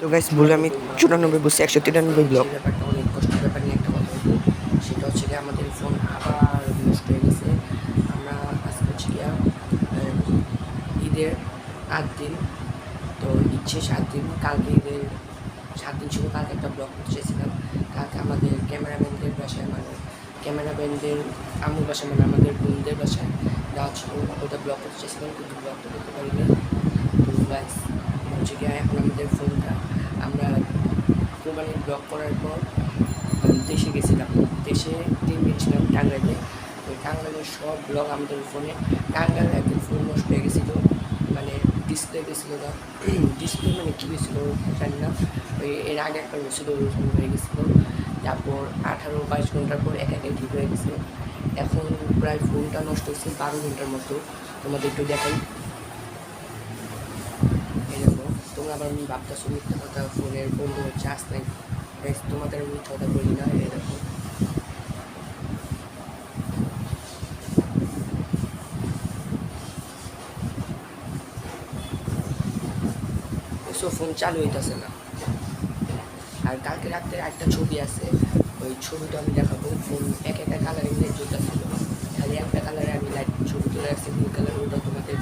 তো গাইস ভুলে আমি চুরানব্বই বলছি একশো তিরানব্বই ব্লক ব্যাপারটা অনেক কষ্টের ব্যাপার নিয়ে একটা কথা বলব। সেটা হচ্ছে গিয়ে আমাদের ফোন আবার নষ্ট হয়ে গেছে। আমরা আজকে হচ্ছে গিয়া ঈদের আট দিন তো ইচ্ছে সাত দিন কালকে ঈদের সাত দিন ছিল কালকে একটা ব্লগ করতে চেয়েছিলাম। কালকে আমাদের ক্যামেরাম্যানদের বাসায় মানে ক্যামেরাম্যানদের আমুর বাসায় মানে আমাদের বোনদের বাসায় ওটা ব্লগ করতে চেয়েছিলাম কিন্তু ব্লগটা করতে পারিনি। তো গাইস হচ্ছে গিয়ে এখন আমাদের ফোনটা আমরা কোরবানির ব্লগ করার পর উম, দেশে গেছিলাম। দেশে তিন দিন ছিলাম টাঙ্গাইলে। ওই টাঙ্গাইলের সব ব্লগ আমাদের ফোনে টাঙ্গাইলে একদিন ফোন নষ্ট হয়ে গেছিল। মানে ডিসপ্লে গেছিল না ডিসপ্লে মানে কী গেছিল জানি না। ওই এর আগে একটা হয়েছিলো ওরকম হয়ে গেছিল। তারপর আঠারো বাইশ ঘণ্টার পর এক একে ঠিক হয়ে গেছে। এখন প্রায় ফোনটা নষ্ট হয়েছে বারো ঘণ্টার মতো। তোমাদের একটু দেখাই। দেখো তোমরা আবার আমি ভাবতেছো মিথ্যা কথা ফোনের বন্ধু চার্জ নাই। Guys, তোমাদের আমি কথা বলি না সো ফোন চালু হইতেছে না। আর কালকে রাত্রে একটা ছবি আছে। ওই ছবিটা আমি দেখাবো ফোন এক একটা কালারিং লাইট জ্বলতেছিল খালি একটা কালারে আমি লাইট ছবি তুলে রাখছি ব্লু কালার ওটা তোমাদের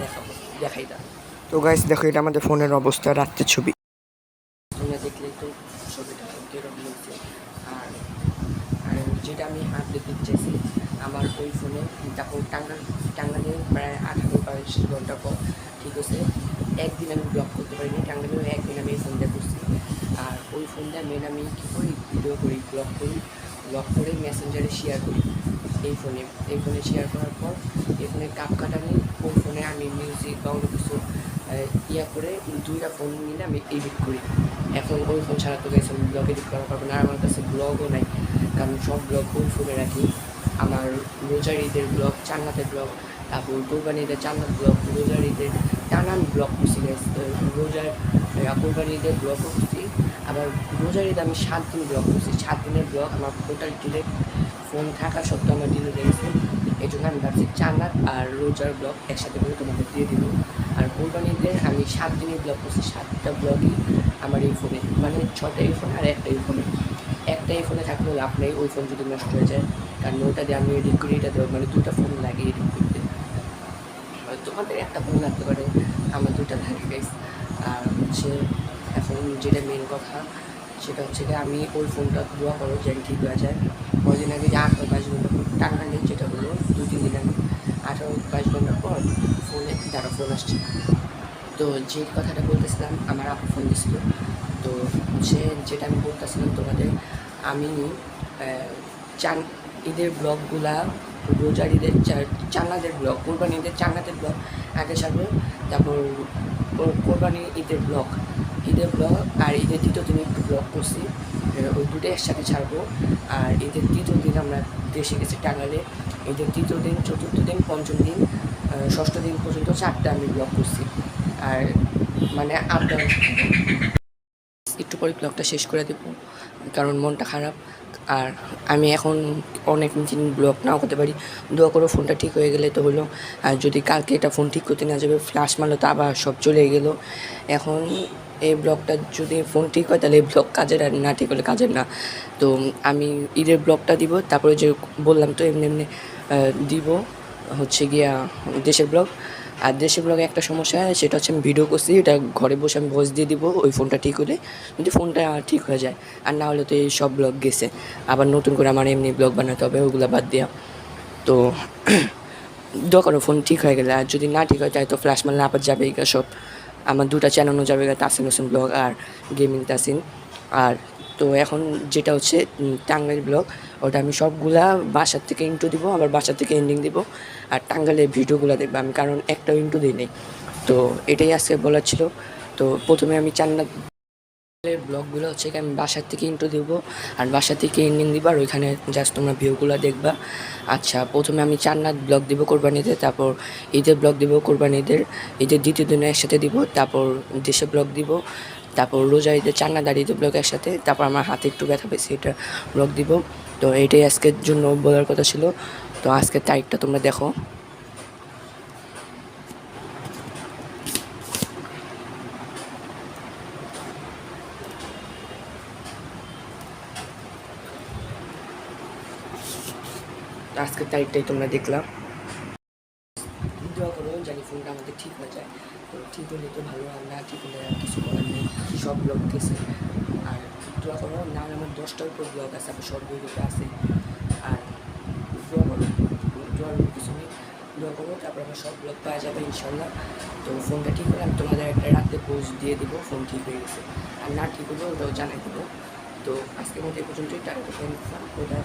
দেখাবো দেখাই দাও। তো গাইস দেখো এটা আমাদের ফোনের অবস্থা রাত্রের ছবি। তোমরা দেখলেই তো ছবিটা কীরকম লাগছে। আর আর যেটা আমি আপডেট দিতে চাইছি আমার ওই ফোনে তারপর টাঙ্গা টাঙ্গালে প্রায় আঠারো বাইশ ঘণ্টা পর ঠিক আছে একদিন আমি ব্লক করতে পারিনি টাঙ্গালেও একদিন আমি এই আর ওই ফোনটা মেন আমি কী করি? ভিডিও করি ব্লগ করি ব্লগ করে মেসেঞ্জারে শেয়ার করি। এই ফোনে এই ফোনে শেয়ার করার পর, এই ফোনে কাপ কাটা নেই ওই ফোনে আমি মিউজিক বা অন্য কিছু ইয়া করে দুইটা ফোন মিলে আমি এডিট করি। এখন ওই ফোন ছাড়া তো গেছে আমি ব্লগ এডিট করা পারব না। আমার কাছে ব্লগও নাই। কারণ সব ব্লগ ওই ফোনে রাখি। আমার রোজার ঈদের ব্লগ চান্নাতের ব্লগ তারপর কোরবানি ঈদের চান্নাত ব্লগ রোজার ঈদের নানান ব্লগ করছি রোজার কোরবানি ঈদের ব্লগও করছি। আবার রোজার ঈদ আমি সাত দিন ব্লগ করছি। সাত দিনের ব্লগ আমার টোটাল ডিলেট ফোন থাকা সত্ত্বেও আমার ডিলেট গেছে। এই জন্য আমি ভাবছি চান্নাত আর রোজার ব্লগ একসাথে করে তোমাদের দিয়ে দিব। আর কোরবানিদের আমি সাত দিনের ব্লগ করছি। সাতটা ব্লগই আমার এই ফোনে মানে ছটা এই ফোনে আর একটা এই ফোনে একটা এই ফোনে থাকলেও লাভ নেই, ওই ফোন যদি নষ্ট হয়ে যায়। কারণ ওটা দিয়ে আমি এডিট করি, এটা মানে দুটো ফোন লাগে এডিট করতে তোমাদের একটা ফোন লাগতে পারে। আমার দুটো থাকে গাইস আর হচ্ছে এখন যেটা মেন কথা, সেটা হচ্ছে যে আমি ওই ফোনটা দোয়া করো যেন ঠিক হয়ে যায়। কদিন আগে যে আঠারো বাইশ ঘণ্টা টাকা নেই যেটা হলো দু তিন দিন আগে। আঠারো, বাইশ ঘণ্টা পর ফোনে তারা ফোন আসছে। তো যে কথাটা বলতেছিলাম, আমার আপু ফোন দিছিল। তো হচ্ছে যেটা আমি বলতেছিলাম তোমাদের, আমি চান, ঈদের ব্লগগুলা রোজার ঈদের চা- চান্নাদের ব্লগ কোরবানি ঈদের চান্নাদের ব্লগ আগে ছাড়বো, তারপর কোরবানি, ঈদের ব্লগ ঈদের ব্লগ আর ঈদের দ্বিতীয় দিন একটু ব্লগ করছি। ওই দুটো একসাথে ছাড়বো। আর ঈদের তৃতীয় দিন আমরা দেশে গেছি টাঙ্গালে ঈদের তৃতীয় দিন, চতুর্থ দিন, পঞ্চম দিন ষষ্ঠ দিন পর্যন্ত চারটা আমি ব্লগ করছি। আর মানে আপনার একটু পরে ব্লগটা শেষ করে দেবো, কারণ মনটা খারাপ। আর আমি এখন অনেক দিন ব্লগ নাও করতে পারি। দোয়া করো ফোনটা ঠিক হয়ে গেলে তো হলো। আর যদি কালকে এটা ফোন ঠিক করতে না যাবে ফ্লাশ মারলো তো আবার সব চলে গেল। এখন এই ব্লগটা যদি ফোন ঠিক হয়, তাহলে এই ব্লগ কাজের আর না ঠিক হলে কাজের না। তো আমি ঈদের ব্লগটা দিব, তারপরে যে বললাম তো এমনি এমনি দিব। হচ্ছে গিয়া দেশের ব্লগ আর দেশের ব্লগে একটা সমস্যা হয়, সেটা হচ্ছে আমি ভিডিও করছি, এটা ঘরে বসে আমি ভয়েস দিয়ে দিব, ওই ফোনটা ঠিক হলে, যদি ফোনটা ঠিক হয়ে যায়, আর না হলে তো এই সব ব্লগ গেছে। আবার নতুন করে আমার এমনি ব্লগ বানাতে হবে, ওগুলো বাদ দেওয়া তো দোয়া করো ফোন ঠিক হয়ে গেলে, আর যদি না ঠিক হয় তাই তো ফ্ল্যাশ মারলে আবার যাবে সব। আমার দুটা চ্যানেলও যাবে তাসিন হোসেন ব্লগ আর গেমিং তাসিন আর তো এখন যেটা হচ্ছে টাঙ্গাইল ব্লগ, ওটা আমি সবগুলা বাসার থেকে ইন্টু দিব, আবার বাসার থেকে এন্ডিং দিব, আর টাঙ্গালের ভিডিওগুলো দেখব আমি, কারণ একটাও ইন্টু দিই নেই। তো এটাই আজকে বলার ছিল। তো প্রথমে আমি চান্না ব্লগগুলো হচ্ছে কি, আমি বাসার থেকে ইন্টু দিব, আর বাসা থেকে এন্ডিং দিব, আর ওইখানে জাস্ট তোমরা ভিউগুলো দেখবা। আচ্ছা প্রথমে আমি চান্নাত ব্লগ দিব কোরবানিতে, তারপর ঈদের ব্লগ দিব কোরবানিদের, ঈদের দ্বিতীয় দিনে একসাথে দিব, তারপর দেশে ব্লগ দিব তারপর রোজা ঈদের চান্না দাঁড়িয়ে দেবো একসাথে, তারপর আমার হাতে একটু ব্যথা পেয়েছি, এটা ব্লগ দিব। তো এটাই আজকের জন্য বলার কথা ছিল। তো আজকের তারিখটা তোমরা দেখো। আজকের তারিখটাই তোমরা দেখলাম। করো জানি ফোনটা আমাদের ঠিক হয়ে যায়। তো ঠিক হলে তো ভালো, আর না ঠিক হলে আর কিছু করার নেই। সব ব্লগ গেছে আর দোয়া করো না আমার দশটার উপর ব্লগ আছে আমার সব ভিডিওতে আছে। আর দোয়া করো দোয়ার কিছু নেই। দোয়া করো তারপর আমার সব ব্লগ পাওয়া যাবে ইনশাল্লাহ। তো ফোনটা ঠিক হলে আমি তোমাদের একটা রাতে পোস্ট দিয়ে দেবো ফোন ঠিক হয়ে গেছে। আর না ঠিক হলে ওটাও জানাই দেবো। তো আজকের মধ্যে এই পর্যন্তই টাকা ওটা